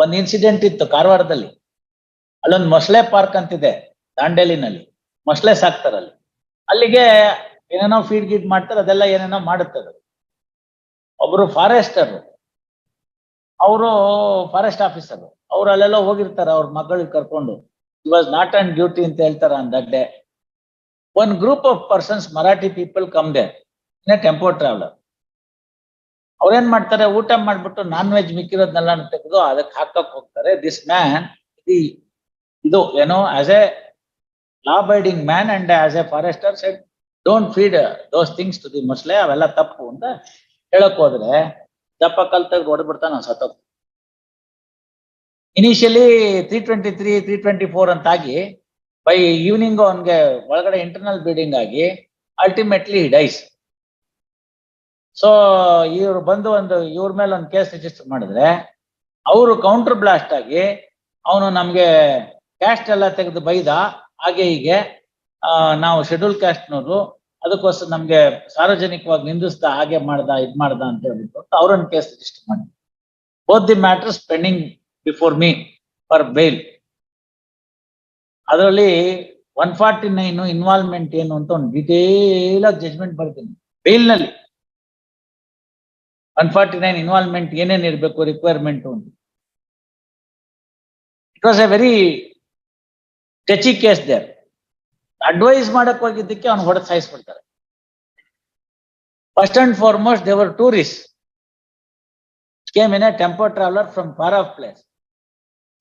ಒಂದ್ ಇನ್ಸಿಡೆಂಟ್ ಇತ್ತು ಕಾರವಾರದಲ್ಲಿ. ಅಲ್ಲೊಂದು ಮೊಸಳೆ ಪಾರ್ಕ್ ಅಂತಿದೆ ದಾಂಡೇಲಿನಲ್ಲಿ. ಮೊಸಳೆ ಸಾಕ್ತಾರೆ ಅಲ್ಲಿ. ಅಲ್ಲಿಗೆ ಏನೇನೋ ಫೀಡ್ ಗೀಡ್ ಮಾಡ್ತಾರೆ, ಅದೆಲ್ಲ ಏನೇನೋ ಮಾಡುತ್ತದೆ ಒಬ್ರು ಫಾರೆಸ್ಟರ್ ಅವರು ಫಾರೆಸ್ಟ್ ಆಫೀಸರ್ ಅವ್ರು ಅಲ್ಲೆಲ್ಲ ಹೋಗಿರ್ತಾರೆ, ಅವ್ರ ಮಗಳಿಗೆ ಕರ್ಕೊಂಡು. He was not on duty ಅಂತ ಹೇಳ್ತಾರೆ on that day one group of persons Marathi people come they in tempo traveller ಅವ್ರೇನ್ ಮಾಡ್ತಾರೆ? ಊಟ ಮಾಡ್ಬಿಟ್ಟು ನಾನ್ ವೆಜ್ ಮಿಕ್ಕಿರೋದ್ನೆಲ್ಲ ತೆಗೆದು ಅದಕ್ಕೆ ಹಾಕಕ್ ಹೋಗ್ತಾರೆ. ದಿಸ್ ಮ್ಯಾನ್ ದಿ ಇದು ಏನೋ as a law abiding man and as a forester said don't feed those things to the ಮೊಸ್ಲೆ ಅವೆಲ್ಲ ತಪ್ಪು ಅಂತ ಹೇಳಕ್ ಹೋದ್ರೆ ದಪ್ಪ ಕಲ್ ತೆಗೆದು ಹೊಡೆದ್ಬಿಡ್ತಾನ ಸತ್ತೋಗ್ initially three twenty three three twenty four ಅಂತ ಆಗಿ ಬೈ ಈವ್ನಿಂಗ್ ಅವನ್ಗೆ ಒಳಗಡೆ ಇಂಟರ್ನಲ್ ಬ್ಲೀಡಿಂಗ್ ಆಗಿ ಅಲ್ಟಿಮೇಟ್ಲಿ ಡೈಸ್ ಸೊ ಇವ್ರು ಬಂದು ಒಂದು, ಇವ್ರ ಮೇಲೆ ಒಂದು ಕೇಸ್ ರಿಜಿಸ್ಟರ್ ಮಾಡಿದ್ರೆ, ಅವರು ಕೌಂಟರ್ ಬ್ಲಾಸ್ಟ್ ಆಗಿ ಅವನು ನಮ್ಗೆ ಕ್ಯಾಸ್ಟ್ ಎಲ್ಲ ತೆಗೆದು ಬೈದ, ಹಾಗೆ ಹೀಗೆ ನಾವು ಶೆಡ್ಯೂಲ್ ಕ್ಯಾಸ್ಟ್ನವರು ಅದಕ್ಕೋಸ್ಕರ ನಮ್ಗೆ ಸಾರ್ವಜನಿಕವಾಗಿ ನಿಂದಿಸ್ದ, ಹಾಗೆ ಮಾಡ್ದ, ಇದ್ ಮಾಡ್ದ ಅಂತ ಹೇಳ್ಬಿಟ್ಟು ಅವ್ರನ್ನ ಕೇಸ್ ರಿಜಿಸ್ಟರ್ ಮಾಡಿ both the matters pending before me for bail ಅದರಲ್ಲಿ ಒನ್ ಫಾರ್ಟಿ ನೈನ್ ಇನ್ವಾಲ್ವ್ಮೆಂಟ್ ಏನು ಅಂತ ಒಂದು ಡೀಟೇಲ್ ಆಗಿ ಜಜ್ಮೆಂಟ್ ಬರ್ತೀನಿ. ಬೇಲ್ನಲ್ಲಿ. ಒನ್ ಫಾರ್ಟಿ ನೈನ್ ಇನ್ವಾಲ್ವ್ಮೆಂಟ್ ಏನೇನ್ ಇರಬೇಕು ರಿಕ್ವೈರ್ಮೆಂಟ್ ಅಂತ it was a very touchy case there advise ಮಾಡಕ್ ಹೋಗಿದ್ದಕ್ಕೆ ಅವ್ನು ಹೊಡೆದು ಸಾಯಿಸ್ಬಿಡ್ತಾರೆ first and foremost they were tourist came in a tempo traveller from far off place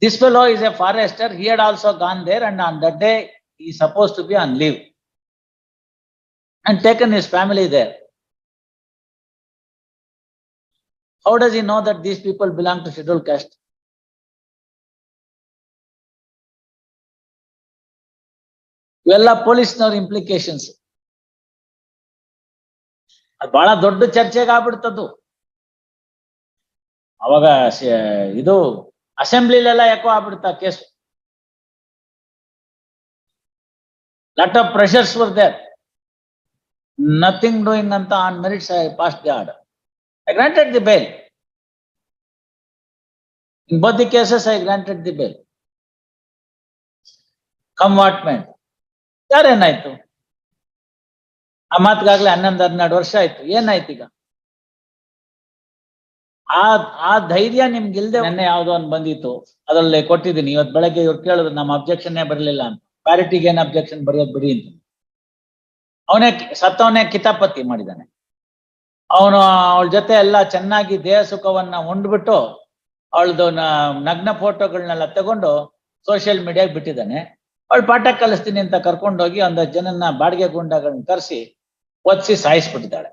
This fellow is a forester. He had also gone there and on that day, he is supposed to be on leave. And taken his family How does he know that these people belong to scheduled caste? ಇವೆಲ್ಲ ಪೊಲೀಸ್ನವ್ರ implications ಅದು ಬಹಳ ದೊಡ್ಡ ಚರ್ಚೆಗೆ ಆಗ್ಬಿಡ್ತದ್ದು ಅವಾಗ ಇದು ಅಸೆಂಬ್ಲಿಲೆಲ್ಲ ಯಾಕೋ ಆಗ್ಬಿಡ್ತಾ case? Lot of pressures were there nothing doing ಅಂತ on merits I pass the order I granted the bail In both the cases I granted the bail commitment ಯಾರೇನಾಯ್ತು ಆ ಮಾತಿಗಾಗ್ಲೇ ಹನ್ನೊಂದು ಹನ್ನೆರಡು ವರ್ಷ ಆಯ್ತು. ಏನಾಯ್ತು ಈಗ? ಆ ಆ ಧೈರ್ಯ ನಿಮ್ಗೆ ಇಲ್ದೆ ನೆನ್ನೆ ಯಾವ್ದೋ ಒಂದು ಬಂದಿತ್ತು. ಅದ್ರಲ್ಲಿ ಕೊಟ್ಟಿದ್ದೀನಿ. ಇವತ್ತು ಬೆಳಗ್ಗೆ ಇವ್ರು ಕೇಳಿದ್ರು, ನಮ್ಮ ಅಬ್ಜೆಕ್ಷನ್ನೇ ಬರಲಿಲ್ಲ ಅಂತ. ಪ್ಯಾರಿಟಿಗೆ ಏನ್ ಅಬ್ಜೆಕ್ಷನ್ ಬರೆಯೋದು ಬಿಡಿ ಅಂತ. ಅವನೇ ಸತ್ತವನೇ ಕಿತಾಪತಿ ಮಾಡಿದ್ದಾನೆ. ಅವನು ಅವಳ ಜೊತೆ ಎಲ್ಲ ಚೆನ್ನಾಗಿ ದೇಹ ಸುಖವನ್ನ ಉಂಡ್ಬಿಟ್ಟು ಅವಳದು ನಗ್ನ ಫೋಟೋಗಳನ್ನೆಲ್ಲ ತಗೊಂಡು ಸೋಷಿಯಲ್ ಮೀಡಿಯಾಗೆ ಬಿಟ್ಟಿದ್ದಾನೆ. ಅವಳು ಪಾಠ ಕಲಿಸ್ತೀನಿ ಅಂತ ಕರ್ಕೊಂಡೋಗಿ ಒಂದಷ್ಟು ಜನನ್ನ ಬಾಡಿಗೆ ಗುಂಡಗಳನ್ನ ಕರೆಸಿ ಒದಿಸಿ ಸಾಯಿಸ್ಬಿಟ್ಟಿದ್ದಾಳೆ.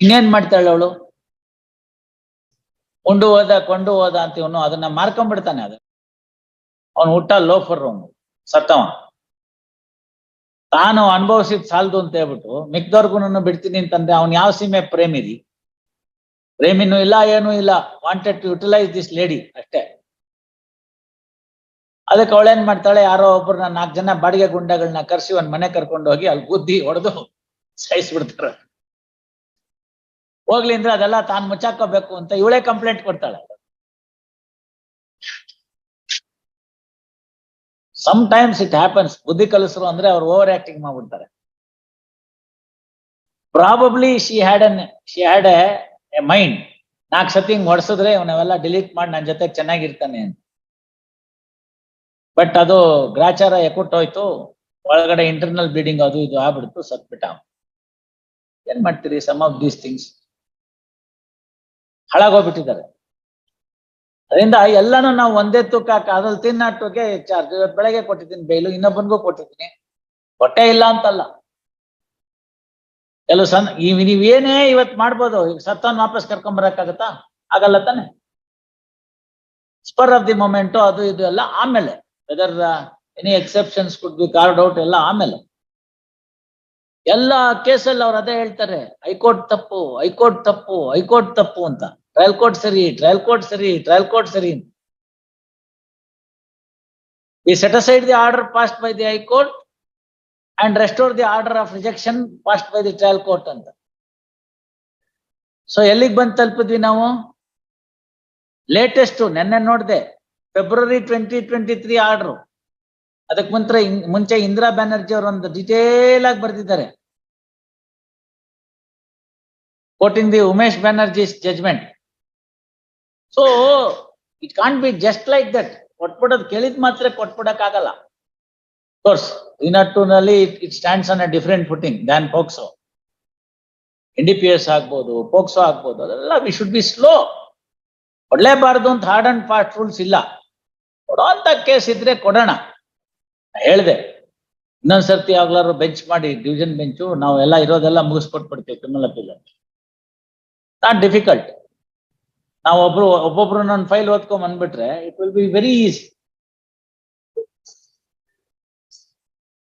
ಇನ್ನೇನ್ ಮಾಡ್ತಾಳೆ ಅವಳು? ಉಂಡು ಹೋದ, ಕೊಂಡು ಹೋದ ಅಂತ ಇವನು ಅದನ್ನ ಮಾರ್ಕೊಂಡ್ಬಿಡ್ತಾನೆ ಅದು. ಅವನು ಹುಟ್ಟ ಲೋಫರ್ ಅವನು ಸತ್ತವ. ತಾನು ಅನುಭವಿಸಿದ್ ಸಾಲದು ಅಂತ ಹೇಳ್ಬಿಟ್ಟು ಮಿಕ್ದವ್ರಿಗೂ ಬಿಡ್ತೀನಿ ಅಂತಂದ್ರೆ ಅವ್ನು ಯಾವ ಸೀಮೆ ಪ್ರೇಮಿರಿ? ಪ್ರೇಮಿನೂ ಇಲ್ಲ, ಏನೂ ಇಲ್ಲ. Wanted to utilise this lady ಅಷ್ಟೇ. ಅದಕ್ಕೆ ಅವಳೇನ್ ಮಾಡ್ತಾಳೆ? ಯಾರೋ ಒಬ್ರನ್ನ ನಾಲ್ಕು ಜನ ಬಾಡಿಗೆ ಗುಂಡಗಳನ್ನ ಕರ್ಸಿ ಒಂದ್ ಮನೆ ಕರ್ಕೊಂಡು ಹೋಗಿ ಅಲ್ಲಿ ಬುದ್ಧಿ ಹೊಡೆದು ಸಾಯಿಸ್ಬಿಡ್ತಾರೆ ಹೋಗ್ಲಿ ಅಂದ್ರೆ ಅದೆಲ್ಲ ತಾನು ಮುಚ್ಚಾಕೋಬೇಕು ಅಂತ ಇವಳೇ ಕಂಪ್ಲೇಂಟ್ ಕೊಡ್ತಾಳೆ. ಸಮ್ ಟೈಮ್ಸ್ ಇಟ್ ಹ್ಯಾಪನ್ಸ್ ಬುದ್ಧಿ ಕಲಿಸರು ಅಂದ್ರೆ ಅವ್ರು ಓವರ್ ಆಕ್ಟಿಂಗ್ ಮಾಡ್ಬಿಡ್ತಾರೆ probably she had an she had a mind ನಾಲ್ಕು ಸತಿ ಹಿಂಗ್ ಹೊಡ್ಸಿದ್ರೆ ಇವನ್ನೆಲ್ಲ ಡಿಲೀಟ್ ಮಾಡಿ ನನ್ನ ಜೊತೆ ಚೆನ್ನಾಗಿರ್ತಾನೆ ಅಂತ. ಬಟ್ ಅದು ಗ್ರಾಚಾರ ಹೋಯ್ತು. ಒಳಗಡೆ ಇಂಟರ್ನಲ್ ಬ್ಲೀಡಿಂಗ್ ಅದು ಇದು ಆಗ್ಬಿಡ್ತು ಸತ್ಬಿಟ್ಟ. ಏನ್ ಮಾಡ್ತೀರಿ? ಸಮ್ ಆಫ್ ದೀಸ್ ಥಿಂಗ್ಸ್ ಹಾಳಾಗೋಗ್ಬಿಟ್ಟಿದ್ದಾರೆ ಅದರಿಂದ ಎಲ್ಲಾನು ನಾವು ಒಂದೇ ತೂಕ ಅದ್ರಲ್ಲಿ ತಿನ್ನಟ್ಟುಗೆ ಚಾರ್ಜ್ ಬೆಳಗ್ಗೆ ಕೊಟ್ಟಿದ್ದೀನಿ, ಬೇಲು ಇನ್ನೊಬ್ಬನಿಗೂ ಕೊಟ್ಟಿದ್ದೀನಿ. ಹೊಟ್ಟೆ ಇಲ್ಲ ಅಂತಲ್ಲ. ಕೆಲವು ಸಣ್ಣ, ಈ ನೀವೇನೇ ಇವತ್ ಮಾಡ್ಬೋದು, ಈಗ ಸತ್ತನ್ ವಾಪಸ್ ಕರ್ಕೊಂಡ್ ಬರಕ್ಕಾಗತ್ತಾ? ಆಗಲ್ಲ ತಾನೆ. ಸ್ಪರ್ ಆಫ್ ದಿ ಮೊಮೆಂಟು ಅದು ಇದು ಎಲ್ಲ ಆಮೇಲೆ. Whether any exceptions could be carved out ಎಲ್ಲ ಆಮೇಲೆ. ಎಲ್ಲ ಕೇಸಲ್ಲಿ ಅವ್ರು ಅದೇ ಹೇಳ್ತಾರೆ, ಹೈಕೋರ್ಟ್ ತಪ್ಪು ಹೈಕೋರ್ಟ್ ತಪ್ಪು ಹೈಕೋರ್ಟ್ ತಪ್ಪು ಅಂತ. ಟ್ರಯಲ್ ಕೋರ್ಟ್ ಸರಿ ಟ್ರಯಲ್ ಕೋರ್ಟ್ ಸರಿ ಟ್ರಯಲ್ ಕೋರ್ಟ್ ಸರಿ. We set aside the order passed by the high court and restore the order of rejection passed by the trial court ಅಂತ. ಸೊ ಎಲ್ಲಿಗೆ ಬಂದು ತಲುಪಿದ್ವಿ ನಾವು? ಲೇಟೆಸ್ಟ್ ನೆನ್ನೆ ನೋಡಿದೆ February twenty twenty three order ಅದಕ್ಕೆ ಮುಂಚೆ ಮುಂಚೆ ಇಂದಿರಾ ಬ್ಯಾನರ್ಜಿ ಅವರು ಒಂದು ಡಿಟೇಲ್ ಆಗಿ ಬರೆದಿದ್ದಾರೆ. Quoting the Umesh Banerjee judgment so it can't be just like that ಕೊಟ್ಬಿಡೋದ್ ಕೇಳಿದ್ ಮಾತ್ರ ಕೊಟ್ಬಿಡಕ್ ಆಗಲ್ಲ. ಕೋರ್ಸ್ ಟೂ ನಲ್ಲಿ it stands on a different footing than POCSO N D P S ಆಗ್ಬೋದು ಪೋಕ್ಸೋ ಆಗ್ಬೋದು, ಅದೆಲ್ಲ ವಿ ಶುಡ್ ಬಿ ಸ್ಲೋ ಕೊಡ್ಲೇಬಾರ್ದು ಅಂತ ಹಾರ್ಡ್ ಅಂಡ್ ಫಾಸ್ಟ್ ರೂಲ್ಸ್ ಇಲ್ಲ. ಕೊಡೋಂತ ಕೇಸ್ ಇದ್ರೆ ಕೊಡೋಣ. ಹೇಳ್ದೆ, ಇನ್ನೊಂದ್ಸರ್ತಿ ಯಾವಾಗ್ಲಾರು ಬೆಂಚ್ ಮಾಡಿ ಡಿವಿಷನ್ ಬೆಂಚು ನಾವು ಎಲ್ಲ ಇರೋದೆಲ್ಲ ಮುಗಿಸ್ಕೊಟ್ಬಿಡ್ತೀವಿ ಕ್ರಿಮಿನಲ್ ಅಪೀಲ್ ನಾಟ್ ಡಿಫಿಕಲ್ಟ್ ನಾವು ಒಬ್ರು, ಒಬ್ಬೊಬ್ರು ನನ್ನ ಫೈಲ್ ಓದ್ಕೊಂಡ್ ಬಂದ್ಬಿಟ್ರೆ it will be very easy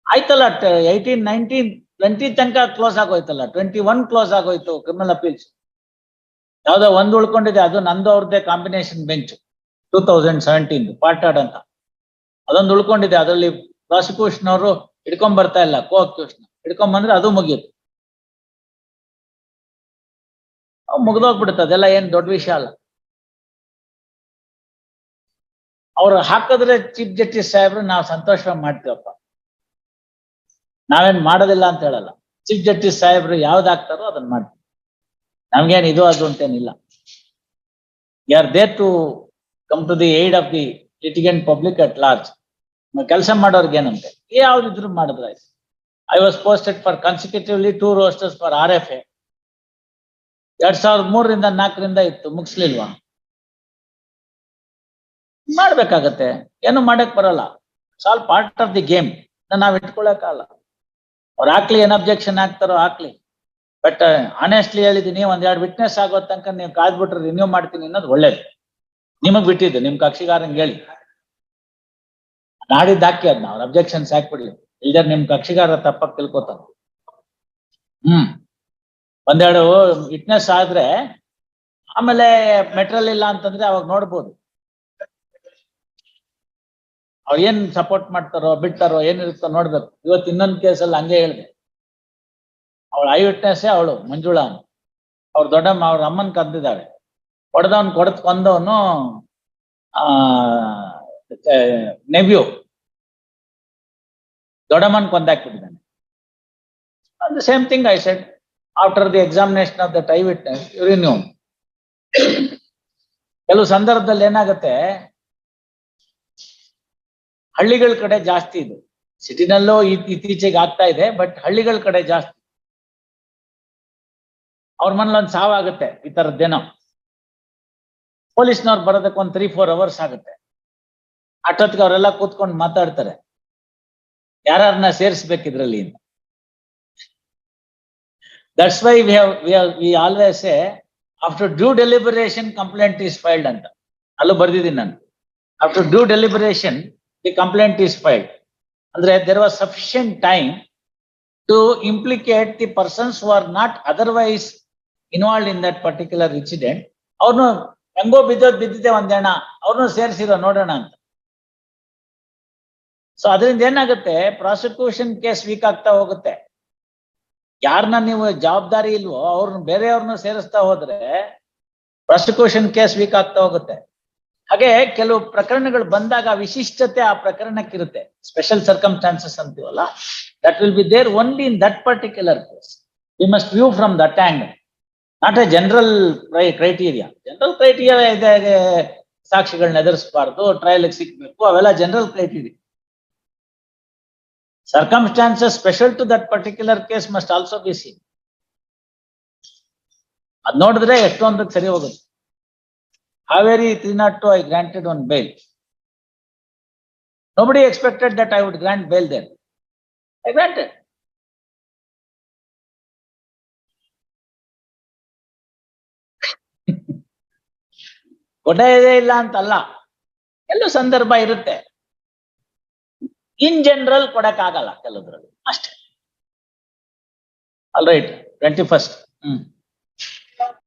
ಆಯ್ತಲ್ಲ ಏಯ್ಟೀನ್ ನೈನ್ಟೀನ್ ಟ್ವೆಂಟಿ ತನಕ ಕ್ಲೋಸ್ ಆಗೋಯ್ತಲ್ಲ ಟ್ವೆಂಟಿ ಒನ್ ಕ್ಲೋಸ್ ಆಗೋಯ್ತು ಕ್ರಿಮಿನಲ್ ಅಪೀಲ್ಸ್ ಯಾವ್ದೋ ಒಂದು ಉಳ್ಕೊಂಡಿದೆ, ಅದು ನಂದು ಅವ್ರದ್ದೇ combination bench two thousand seventeen part heard ಅಂತ. ಅದೊಂದು ಉಳ್ಕೊಂಡಿದೆ, ಅದರಲ್ಲಿ ಪ್ರಾಸಿಕ್ಯೂಷನ್ ಅವರು ಹಿಡ್ಕೊಂಡ್ ಬರ್ತಾ ಇಲ್ಲ ಕೋ ಅಕ್ಯೂಷನ್ ಹಿಡ್ಕೊಂಡ್ ಬಂದ್ರೆ ಅದು ಮುಗಿಯುತ್ತೆ. ಮುಗ್ದೋಗ್ಬಿಡುತ್ತೆ, ಅದೆಲ್ಲ ಏನ್ ದೊಡ್ಡ ವಿಷಯ ಅಲ್ಲ. ಅವ್ರು ಹಾಕಿದ್ರೆ ಚೀಫ್ ಜಸ್ಟಿಸ್ ಸಾಹೇಬ್ರು ನಾವು ಸಂತೋಷವಾಗಿ ಮಾಡ್ತೀವಪ್ಪ. ನಾವೇನ್ ಮಾಡೋದಿಲ್ಲ ಅಂತ ಹೇಳಲ್ಲ. ಚೀಫ್ ಜಸ್ಟಿಸ್ ಸಾಹೇಬ್ರು ಯಾವ್ದು ಹಾಕ್ತಾರೋ ಅದನ್ನ ಮಾಡ್ತೀವಿ. ನಮ್ಗೇನ್ ಇದು ಅದು ಅಂತೇನಿಲ್ಲ. You are there to come to the aid of the litigant public at large. ಕೆಲಸ ಮಾಡೋರ್ಗೆ ಏನಂತೆ? ಯಾವ್ದಿದ್ರು ಮಾಡಿದ್ರೆ ಆಯ್ತು. I was posted for consecutively two rosters for R F A. ಎರಡ್ ಸಾವಿರದ ಮೂರರಿಂದ ನಾಲ್ಕರಿಂದ ಇತ್ತು, ಮುಗಿಸ್ಲಿಲ್ವಾ? ಮಾಡ್ಬೇಕಾಗತ್ತೆ. ಏನು ಮಾಡಕ್ ಬರಲ್ಲ. ಸಾಲ್ ಪಾರ್ಟ್ ಆಫ್ ದಿ ಗೇಮ್ ನಾವ್ ಇಟ್ಕೊಳಕಲ್ಲ ಅವ್ರು ಹಾಕ್ಲಿ ಏನ್ ಅಬ್ಜೆಕ್ಷನ್ ಹಾಕ್ತಾರೋ ಹಾಕ್ಲಿ. ಬಟ್ ಆನೆಸ್ಟ್ಲಿ ಹೇಳಿದೀನಿ ಒಂದ್ ಎರಡು ವಿಟ್ನೆಸ್ ಆಗೋ ತನಕ ನೀವು ಕಾದ್ಬಿಟ್ರೆ ರಿನ್ಯೂ ಮಾಡ್ತೀನಿ ಅನ್ನೋದು ಒಳ್ಳೇದು. ನಿಮಗ್ ಬಿಟ್ಟಿದ್ದು, ನಿಮ್ ಕಕ್ಷಿಗಾರಂಗ್ ಹೇಳಿ. ನಾಡಿದ್ದು ಹಾಕಿ ಅದ್ನ, ಅವ್ರ ಅಬ್ಜೆಕ್ಷನ್ಸ್ ಹಾಕ್ಬಿಡ್ಲಿ ಇಲ್ದೇ ನಿಮ್ ಕಕ್ಷಿಗಾರ ತಪ್ಪಾಗಿ ತಿಳ್ಕೊತಾನ ಹ್ಮ್. ಒಂದೆರಡು ವಿಟ್ನೆಸ್ ಆದ್ರೆ, ಆಮೇಲೆ ಮೆಟ್ರಲ್ ಇಲ್ಲ ಅಂತಂದ್ರೆ ಅವಾಗ ನೋಡ್ಬೋದು. ಅವ್ರು ಏನ್ ಸಪೋರ್ಟ್ ಮಾಡ್ತಾರೋ, ಬಿಡ್ತಾರೋ ಏನಿರುತ್ತೋ ನೋಡ್ಬೇಕು. ಇವತ್ತು ಇನ್ನೊಂದು ಕೇಸಲ್ಲಿ ಹಂಗೆ ಹೇಳಿದೆ. ಅವಳ ಐ ವಿಟ್ನೆಸ್ಸೇ ಅವಳು, ಮಂಜುಳಾ ಅವ್ರ ದೊಡ್ಡಮ್ಮ ಅವ್ರ ಅಮ್ಮನ್ ಕದ್ದಿದ್ದಾಳೆ ಹೊಡೆದವನ್ ಕೊಡತ್ ಕೊಂದವನು, ಆ ನೆವ್ಯೂ. ದೊಡ್ಡಮ್ಮನ್ ಕೊಂದಾಕ್ಬಿಟ್ಟಿದ್ದಾನೆ. The same thing I said after the examination of that eye witness renew ಕೆಲವು ಸಂದರ್ಭದಲ್ಲಿ ಏನಾಗುತ್ತೆ ಹಳ್ಳಿಗಳ ಕಡೆ ಜಾಸ್ತಿ ಇದು. ಸಿಟಿನಲ್ಲೂ ಇತ್ತೀಚೆಗೆ ಆಗ್ತಾ ಇದೆ, ಬಟ್ ಹಳ್ಳಿಗಳ ಕಡೆ ಜಾಸ್ತಿ. ಅವ್ರ ಮನೇಲಿ ಒಂದು ಸಾವಾಗುತ್ತೆ ಈ ತರದ್ದೇನೋ ಪೊಲೀಸ್ನವ್ರು ಬರೋದಕ್ಕೆ ಒಂದು ತ್ರೀ ಫೋರ್ ಅವರ್ಸ್ ಆಗುತ್ತೆ. ಅಷ್ಟೊತ್ತಿಗೆ ಅವರೆಲ್ಲ ಕೂತ್ಕೊಂಡು ಮಾತಾಡ್ತಾರೆ. ಯಾರನ್ನ ಸೇರಿಸ್ಬೇಕಿದ್ರಲ್ಲಿ that's why we we always a after due deliberation complaint is filed ಅಂತ. ಅಲ್ಲೂ ಬರ್ದಿದ್ದೀನಿ ನಾನು. After due deliberation the complaint is filed ಅಂದ್ರೆ there was sufficient time to implicate the persons who are not otherwise involve in that particular incident ಅವ್ರನ್ನು ಹೆಂಗೋ ಬಿದ್ದೋದ್ ಬಿದ್ದಿದೆ ಒಂದೇಣ ಅವ್ರನ್ನೂ ಸೇರಿಸಿರೋ ನೋಡೋಣ ಅಂತ. ಸೊ ಅದರಿಂದ ಏನಾಗುತ್ತೆ? ಪ್ರಾಸಿಕ್ಯೂಷನ್ ಕೇಸ್ ವೀಕ್ ಆಗ್ತಾ ಹೋಗುತ್ತೆ. ಯಾರನ್ನ ನೀವು ಜವಾಬ್ದಾರಿ ಇಲ್ವೋ ಅವ್ರನ್ನ ಬೇರೆಯವ್ರನ್ನ ಸೇರಿಸ್ತಾ ಹೋದ್ರೆ ಪ್ರಾಸಿಕ್ಯೂಷನ್ ಕೇಸ್ ವೀಕ್ ಆಗ್ತಾ ಹೋಗುತ್ತೆ. ಹಾಗೆ ಕೆಲವು ಪ್ರಕರಣಗಳು ಬಂದಾಗ ವಿಶಿಷ್ಟತೆ ಆ ಪ್ರಕರಣಕ್ಕಿರುತ್ತೆ. ಸ್ಪೆಷಲ್ ಸರ್ಕಮ್ಸ್ಟಾನ್ಸಸ್ ಅಂತೀವಲ್ಲ that will be there only in that particular case we must view from that angle not a general criteria general criteria ಇದೆ ಸಾಕ್ಷಿಗಳನ್ನ ಎದುರಿಸಬಾರ್ದು ಟ್ರಯಲ್ ಸಿಗ್ಬೇಕು, ಅವೆಲ್ಲ general criteria circumstances special to that particular case must also be seen ಅದ್ ನೋಡಿದ್ರೆ ಎಷ್ಟೊಂದಕ್ಕೆ ಸರಿ ಹೋಗುತ್ತೆ. Not two I granted one bail Nobody expected that I would grant bail there I granted. ಕೊಡೆಯದೇ ಇಲ್ಲ ಅಂತಲ್ಲ ಎಲ್ಲೂ ಸಂದರ್ಭ ಇರುತ್ತೆ ಇನ್ ಜನರಲ್ ಕೊಡಕ್ಕಾಗಲ್ಲ ಕೆಲವದ್ರಲ್ಲಿ ಅಷ್ಟೇ ಆಲ್ ರೈಟ್ ಟ್ವೆಂಟಿ ಫಸ್ಟ್ ಹ್ಮ್